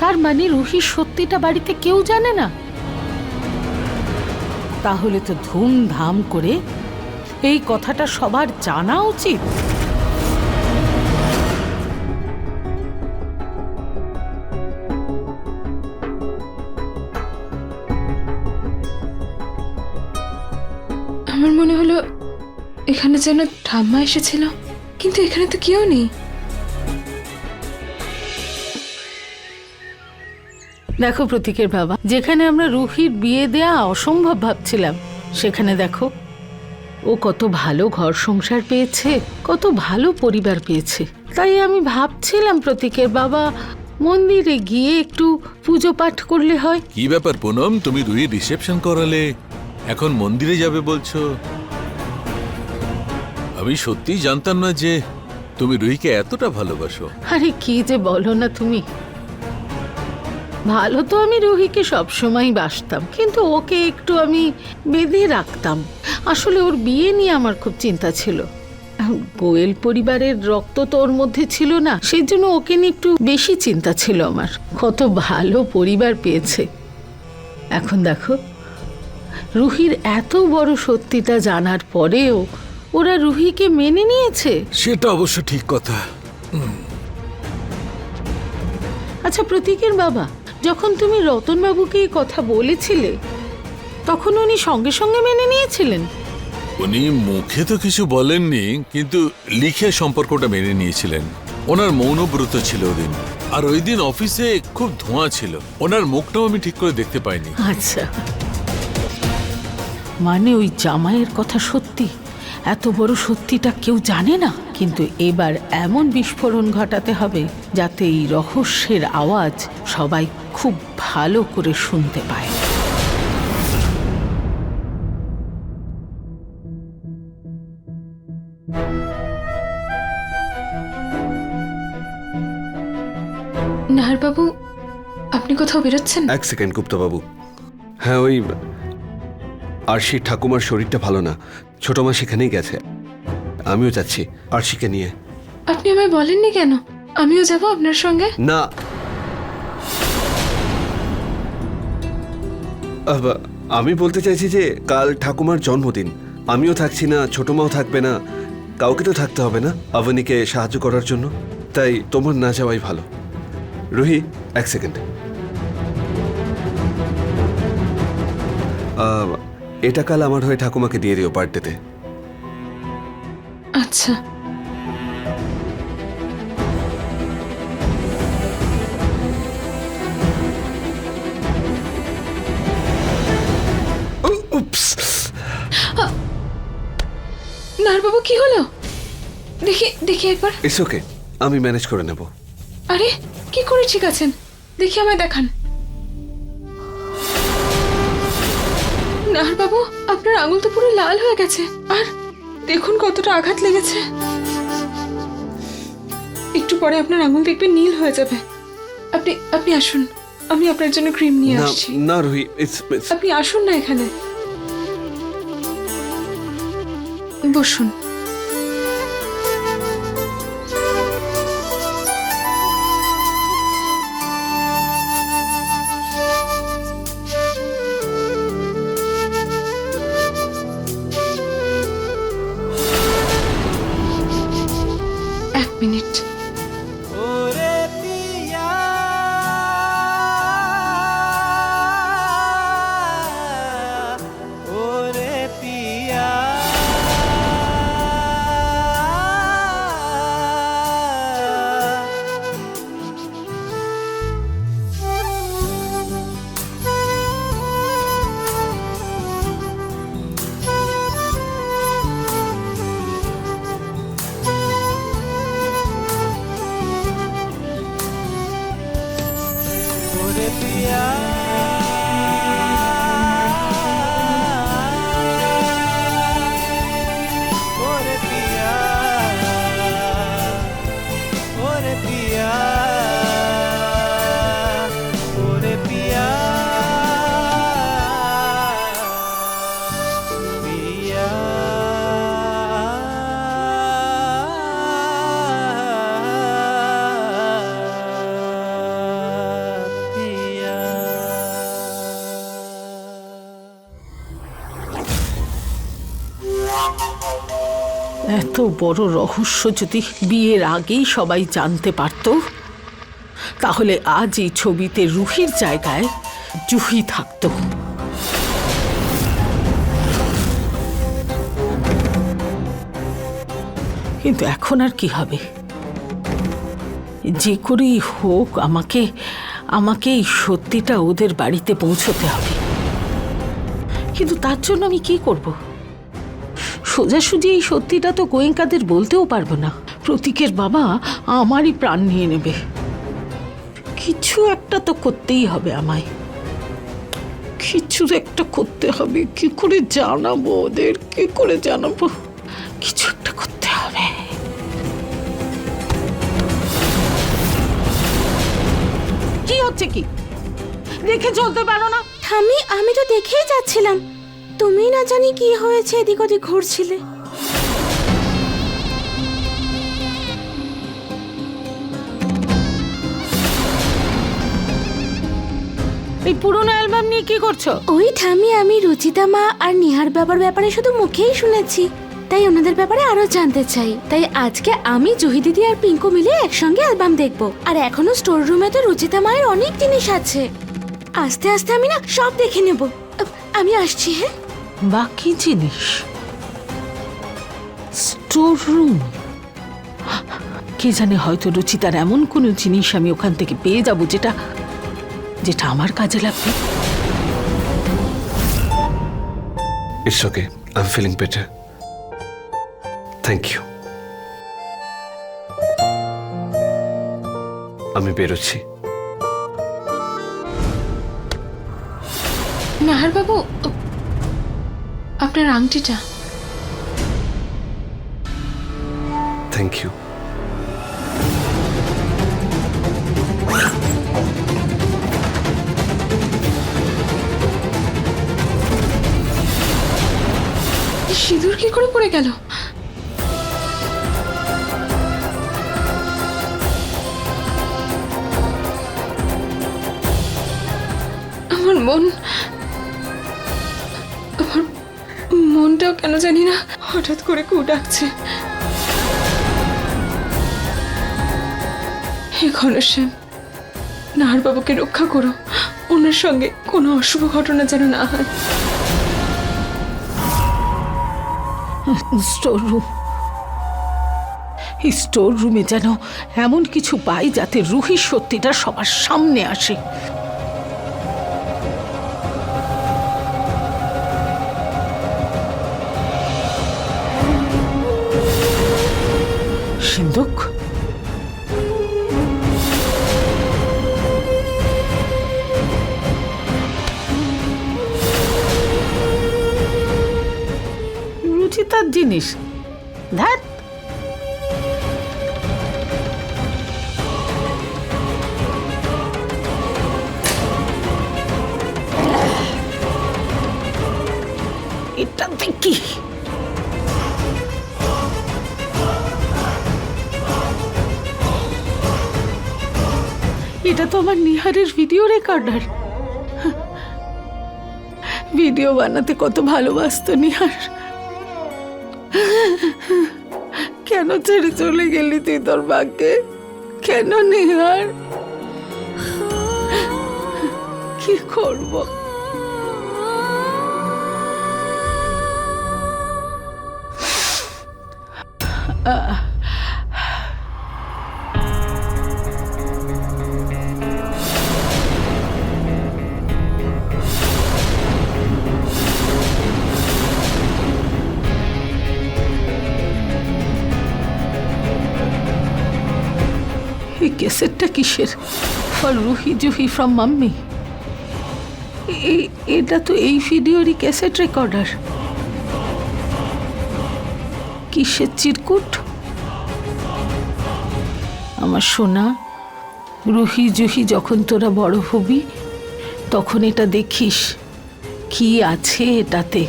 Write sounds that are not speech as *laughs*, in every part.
তার মানে রুহির সত্যিটা বাড়িতে কেউ জানে না? তাহলে তো ধুমধাম করে এই কথাটা সবার জানা উচিত। এখানে যেন ঠাম্মা এসেছিল কিন্তু এখানে তো কেউ নেই। দেখো প্রতীকের বাবা যেখানে আমরা রুহির বিয়ে দেয়া অসম্ভব ভাবছিলাম সেখানে দেখো ও কত ভালো ঘর সংসার পেয়েছে কত ভালো পরিবার পেয়েছে। তাই আমি ভাবছিলাম প্রতীকের বাবা মন্দিরে গিয়ে একটু পুজো পাঠ করলে হয়। কি ব্যাপার পুনম? তুমি রুই রিসেপশন করালে এখন মন্দিরে যাবে বলছো? আমি সত্যিই জানতাম না যে তুমি রুহিকে এতটা ভালোবাসো। আরে কি যে বলো না তুমি। ভালো তো আমি রুহিকে সবসময় বাসতাম, কিন্তু ওকে একটু আমি বেঁধে রাখতাম। আসলে ওর বিয়ে নিয়ে আমার খুব চিন্তা ছিল। গোয়েল পরিবারের রক্ত তো ওর মধ্যে ছিল না সেই জন্য ওকে নিয়ে একটু বেশি চিন্তা ছিল আমার। কত ভালো পরিবার পেয়েছে। এখন দেখো, রুহির এত বড় সত্যিটা জানার পরেও ওরা রুহিকে মেনে নিয়েছে? সেটা অবশ্য ঠিক কথা। আচ্ছা প্রতীকের বাবা যখন তুমি রতনবাবুকে এই কথা বলেছিলে তখন উনি সঙ্গে সঙ্গে মেনে নিয়েছিলেন? উনি মুখে তো কিছু বলেননি কিন্তু লিখে সম্পর্কটা মেনে নিয়েছিলেন। ওনার মৌনব্রত ছিল ওদিন। আর ওই দিন অফিসে খুব ধোঁয়া ছিল। ওনার মুখটাও আমি ঠিক করে দেখতে পাইনি। আচ্ছা। মানে ওই জামাইয়ের কথা সত্যি? এত বড় সত্যিটা কেউ জানে না। কিন্তু এবার এমন বিস্ফোরণ ঘটাতে হবে যাতে এই রহস্যের আওয়াজ সবাই খুব ভালো করে শুনতে পায়। নাহার বাবু আপনি কোথাও বেরোচ্ছেন? এক সেকেন্ড গুপ্তবাবু। হ্যাঁ ওই আরশির ঠাকুমার শরীরটা ভালো না। ছোট মা সেখানেই গেছে। আমিও যাচ্ছি আরশিকে নিয়ে। আপনি আমায় বলেননি কেন? আমিও যাব আপনার সঙ্গে? না। আমি বলতে চাইছি যে কাল ঠাকুমার জন্মদিন। আমিও থাকছি না ছোট মাও থাকবে না। কাউকে তো থাকতে হবে না আবনীকে সাহায্য করার জন্য। তাই তোমার না যাওয়াই ভালো। রুহি এক সেকেন্ড। এটা কাল আমার হয়ে ঠাকুমাকে দিয়ে দিও বার্থডেতে আচ্ছা। কি হলো? দেখি দেখি একবার। ইটস ওকে আমি ম্যানেজ করে নেব। আরে কি করে ঠিক আছেন? দেখি আমায় দেখান। নাহার বাবু আপনার আঙুল তো পুরো লাল হয়ে গেছে। আর দেখুন কতটা আঘাত লেগেছে। একটু পরে আপনার আঙুল দেখবেন নীল হয়ে যাবে। আপনি আপনি আসুন। আমি আপনার জন্য ক্রিম নিয়ে আসছি। না রুহি আপনি আসুন না এখানে। বসুন। বড় রহস্য যদি বিয়ের আগেই সবাই জানতে পারত, তাহলে আজ এই ছবিতে রুহির জায়গায় জুহি থাকতো। কিন্তু এখন আর কি হবে? যে করেই হোক, আমাকে আমাকে এই সত্যিটা ওদের বাড়িতে পৌঁছতে হবে। কিন্তু তার জন্য আমি কি করব? সোজাসুজি এই সত্যিটা তো গোয়েঙ্কাদের বলতেও পারব না। প্রতীকের বাবা আমারই প্রাণ নিয়ে নেবে। কিছু একটা তো করতেই হবে আমায়। কিছু একটা করতে হবে। কি করে জানাব ওদের? কি করে জানাব? কিছু একটা করতে হবে। কি হচ্ছে কি? দেখে চলতে পারো না। ঠামি আমি তো দেখেই যাচ্ছিলাম। তুমি না জানি কি হয়েছে এদিক ওদিক ঘুরছিলে। এই পুরনো অ্যালবাম নিয়ে কি করছ? ওই ঠামি আমি রুচিতা মা আর নিহার বাবার ব্যাপারে শুধু মুখেই শুনেছি। তাই ওনাদের ব্যাপারে আরও জানতে চাই। তাই আজকে আমি জুহি দিদি আর পিঙ্কু মিলে একসঙ্গে অ্যালবাম দেখব। আর এখনও স্টোর রুমে তো রুচিতা মায়ের অনেক জিনিস আছে। আস্তে আস্তে আমি না সব দেখে নেব। আমি আসছি হ্যাঁ? বাকি জিনিস? স্টোর রুম কে জানে হয়তো রুচিতার এমন কোনো জিনিস আমি ওখান থেকে পেয়ে যাব যেটা যেটা আমার কাজে লাগবে। It's okay I am feeling better thank you আমি বেরোচ্ছি। নাহার বাবু আপনার আংটিটা। থ্যাংক ইউ সিঁদুর কি করে পড়ে গেল? আমার মন মনটাও কেন জানি না, হঠাৎ করে কু ডাকছে। হে ঘনশ্যাম, নাহার বাবুকে রক্ষা করো। ওনার সঙ্গে কোনো অশুভ ঘটনা যেন না হয়। স্টোর রুম এই স্টোর রুমে যেন এমন কিছু পাই যাতে রুহির সত্যিটা সবার সামনে আসে। সিন্ধুক রুচিতার জিনিস। ধ্যাত এটা তো আমার নিহারের ভিডিও রেকর্ডার ভিডিও বানাতে কত ভালোবাসতো নিহার। কেন ছেড়ে চলে গেলি তুই তোর মাকে? কেন নিহার? কি করব? এই কিসের? For Ruhi Juhi from mummy. এটা তো এই ভিডিওরই ক্যাসেট রেকর্ডার কিসের চিরকুট? আমার সোনা, রুহি জুহি যখন তোরা বড় হবি, তখন এটা দেখিস। কি আছে এটাতে?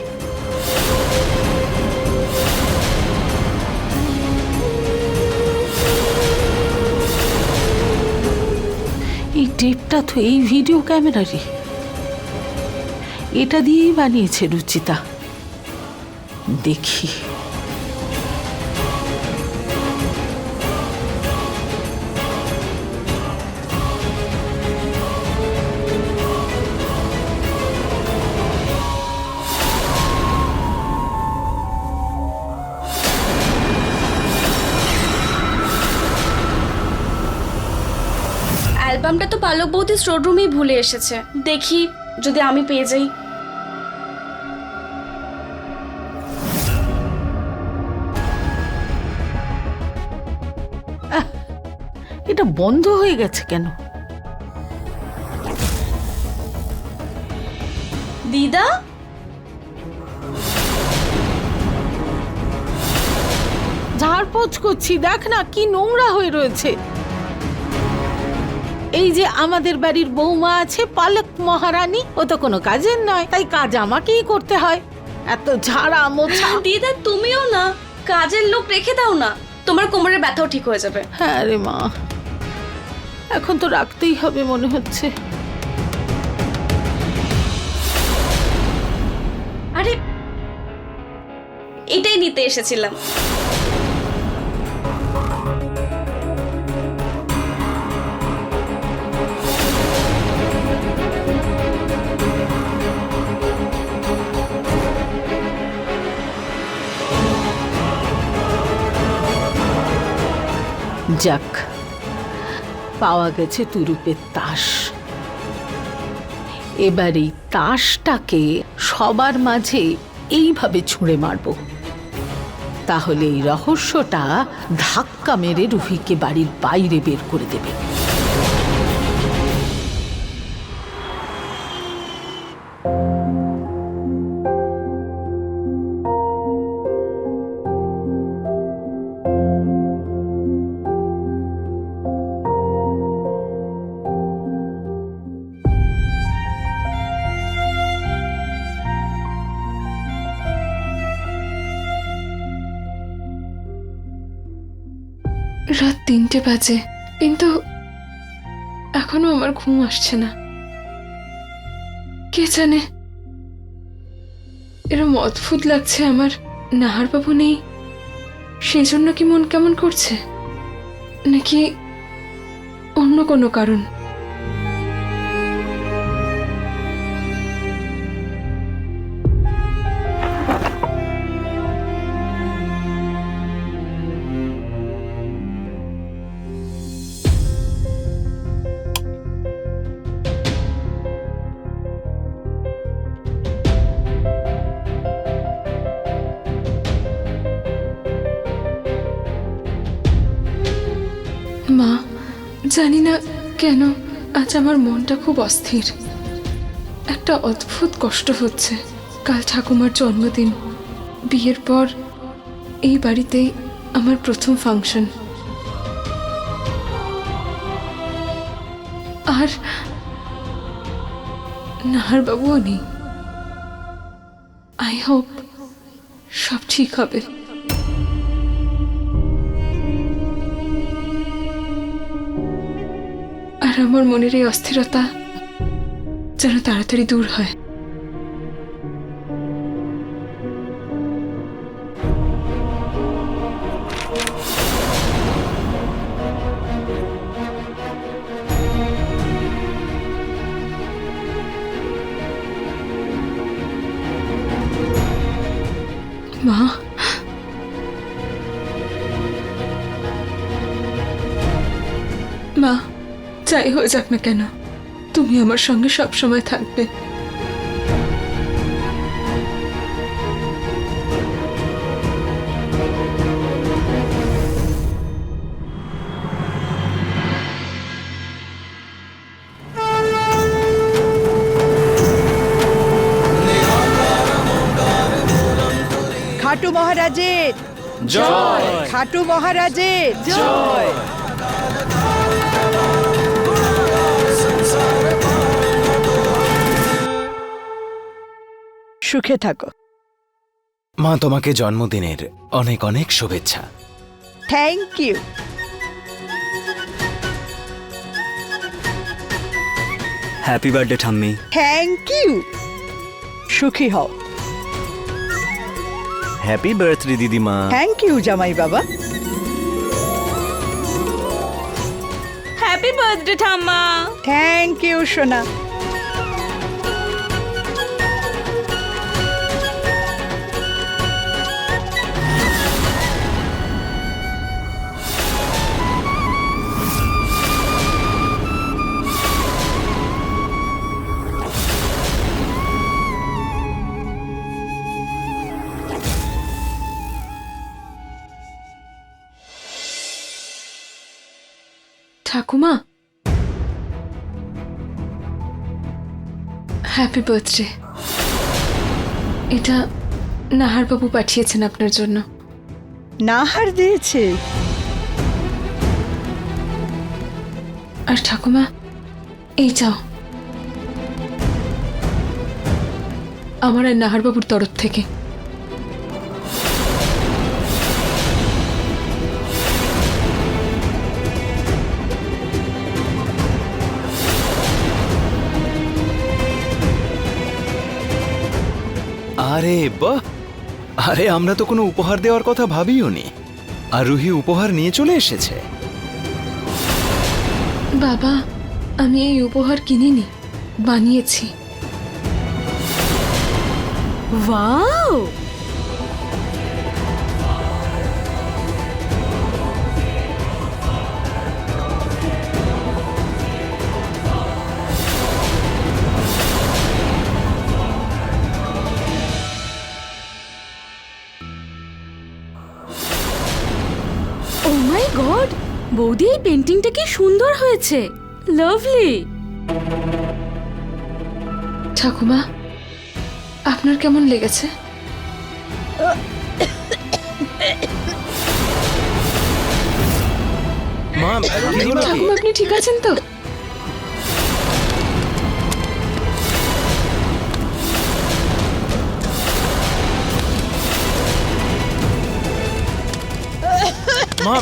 টেপটা তো এই ভিডিও ক্যামেরারই। এটা দিয়েই বানিয়েছে রুচিতা। দেখি। পালক বৌদি স্টোর রুমেই ভুলে এসেছে। দেখি যদি আমি পেয়ে যাই। এটা বন্ধ হয়ে গেছে কেন? দিদা? ঝাড়পোছ করছি দেখ না কি নোংরা হয়ে রয়েছে। এই যে আমাদের বাড়ির বৌমা আছে পালক মহারানী ও তো কোনো কাজের নয় তাই কাজ আমাকেই করতে হয়। এত ঝাড়া মোছা। দিদা তুমিও না। কাজের লোক রেখে দাও না। তোমার কোমরের ব্যথাও ঠিক হয়ে যাবে। হ্যাঁ রে মা। এখন তো রাখতেই হবে মনে হচ্ছে। আরে এটাই নিতে এসেছিলাম। যাক, পাওয়া গেছে তুরুপের তাস। এবার এই তাসটাকে সবার মাঝে এইভাবে ছুঁড়ে মারব। তাহলে এই রহস্যটা ধাক্কা মেরে রুহিকে বাড়ির বাইরে বের করে দেবে। রাত তিনটে বাজে, কিন্তু এখনও আমার ঘুম আসছে না। কে জানে? এরম অদ্ভুত লাগছে আমার। নাহারবাবু নেই সেই জন্য কি মন কেমন করছে? নাকি অন্য কোনো কারণ? জানি না কেন, আজ আমার মনটা খুব অস্থির। একটা অদ্ভুত কষ্ট হচ্ছে কাল ঠাকুমার জন্মদিন। বিয়ের পর এই বাড়িতেই আমার প্রথম ফাংশন। আর নাহার বাবুও নেই। আই হোপ সব ঠিক হবে। আর আমার মনের এই অস্থিরতা যেন তাড়াতাড়ি দূর হয়। যাই হয়ে যাক না কেন? তুমি আমার সঙ্গে সব সময় থাকবে। খাটু মহারাজের। জয়। খাটু মহারাজের। জয়। সুখে থাকো। মা তোমাকে জন্মদিনের অনেক অনেক শুভেচ্ছা। থ্যাংক ইউ হ্যাপি বার্থডে ঠাম্মি থ্যাংক ইউ সুখী হও। হ্যাপি বার্থডে দিদিমা থ্যাংক ইউ জামাই বাবা। হ্যাপি বার্থডে ঠাম্মা থ্যাংক ইউ সোনা। হ্যাপি বার্থডে এটা নাহারবাবু পাঠিয়েছেন আপনার জন্য। নাহার দিয়েছে? আর ঠাকুমা এই চাও আমার আর নাহারবাবুর তরফ থেকে। আরে বাহ! আরে আমরা তো কোনো উপহার দেওয়ার কথা ভাবিও নি। আর রুহি উপহার নিয়ে চলে এসেছে। বাবা আমি এই উপহার কিনিনি বানিয়েছি। ওয়াও! বৌদি এই পেন্টিংটা কি সুন্দর হয়েছে। লাভলি ঠাকুমা আপনার কেমন লেগেছে? ঠাকুমা আপনি ঠিক আছেন তো?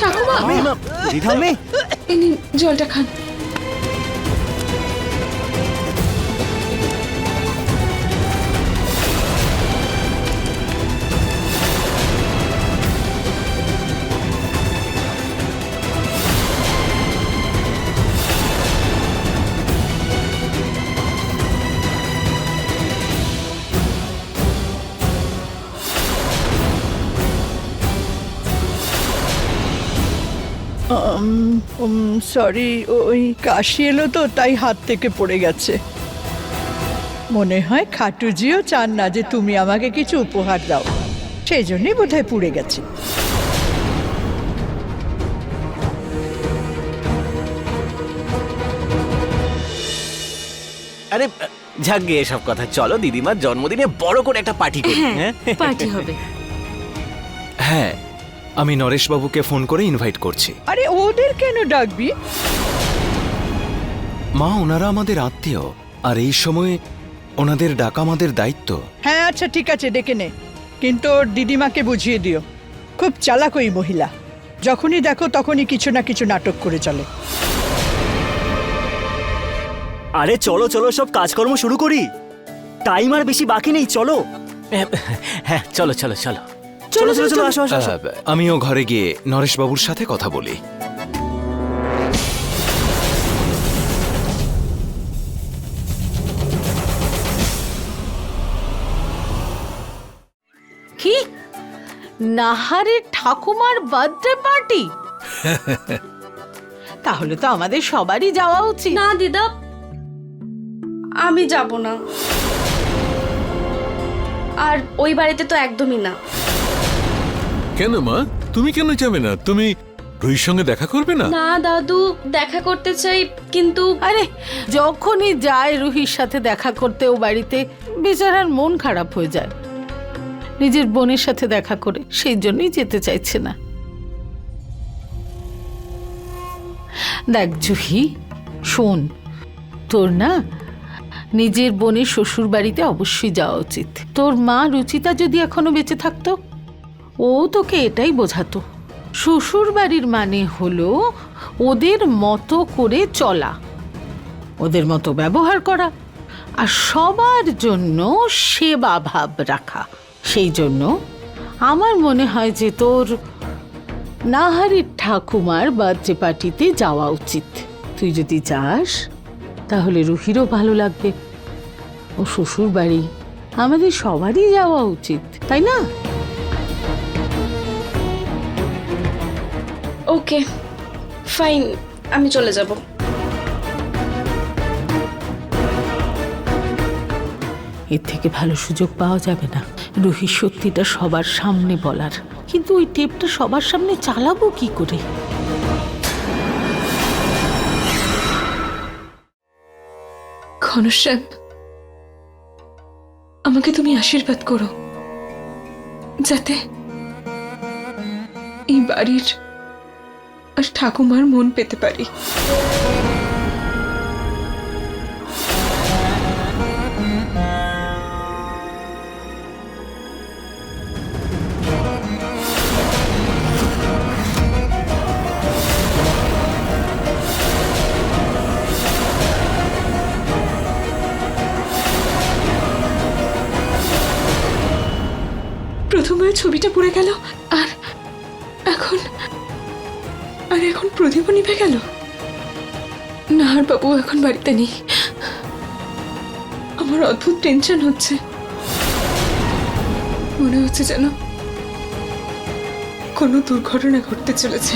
ঠাকুমা! এই নিন জলটা খান সরি ওই কাশি এলো তো তাই হাত থেকে পড়ে গেছে। মনে হয় খাটুজিও চান না যে তুমি আমাকে কিছু উপহার দাও। সেই জন্যই বোধহয় পুড়ে গেছে। আরে ঝাঁকে এসব কথা চলো দিদিমার জন্মদিনে বড় করে একটা পার্টি করি হ্যাঁ পার্টি হবে। হ্যাঁ আমি নরেশবাবুকে ফোন করে ইনভাইট করছি। আরে ওদের কেন ডাকবি? মা ওনারা আমাদের আত্মীয়। আর এই সময়ে ওনাদের ডাকা আমাদের দায়িত্ব। হ্যাঁ আচ্ছা ঠিক আছে ডেকে নে। কিন্তু ওর দিদিমাকে বুঝিয়ে দিও। খুব চালাক ওই মহিলা। যখনই দেখো তখনই কিছু না কিছু নাটক করে চলে। আরে চলো চলো সব কাজকর্ম শুরু করি। টাইম আর বেশি বাকি নেই চলো। হ্যাঁ চলো চলো চলো। চলো চলো চলো আসো আসো আসো। আমিও ঘরে গিয়ে নরেশবাবুর সাথে কথা বলি। কি? নাহারের ঠাকুমার বার্থডে পার্টি *laughs* তাহলে তো আমাদের সবারই যাওয়া উচিত। না দিদা। আমি যাব না। আর ওই বাড়িতে তো একদমই না। কেন মা? তুমি কেন যাবে না? তুমি রুহির সঙ্গে দেখা করবে না? না দাদু দেখা করতে চাই কিন্তু আরে যখনই যায় রুহির সাথে দেখা করতে ও বাড়িতে বেচারার মন খারাপ হয়ে যায়। নিজের বোনের সাথে দেখা করে সেই জন্যই যেতে চাইছে না। দেখ জুহি শোন তোর না নিজের বোনের শ্বশুর বাড়িতে অবশ্যই যাওয়া উচিত। তোর মা রুচিতা যদি এখনও বেঁচে থাকতো ও তোকে এটাই বোঝাতো। শ্বশুর বাড়ির মানে হলো ওদের মতো করে চলা, ওদের মতো ব্যবহার করা আর সবার জন্য সেবা ভাব রাখা। সেই জন্য আমার মনে হয় যে তোর নাহারের ঠাকুমার বার্থডে পার্টিতে যাওয়া উচিত। তুই যদি যাস, তাহলে রুহিরও ভালো লাগবে। ও শ্বশুর বাড়ি আমাদের সবারই যাওয়া উচিত, তাই না? ওকে ফাইন আমি চলে যাব। এর থেকে ভালো সুযোগ পাওয়া যাবে না। রুহি সত্যিটা সবার সামনে বলার। কিন্তু ওই টেপটা সবার সামনে চালাবো কি করে? ঘনশ্যাম আমাকে তুমি আশীর্বাদ করো। যাতে এই বাড়ির আর ঠাকুমার মন পেতে পারি। প্রথমে ছবিটা পড়ে গেল আর এখন এখন প্রদীপও নিভে গেল? নাহার বাবু এখন বাড়িতে নেই। আমার অদ্ভুত টেনশন হচ্ছে। মনে হচ্ছে যেন কোনো দুর্ঘটনা ঘটতে চলেছে।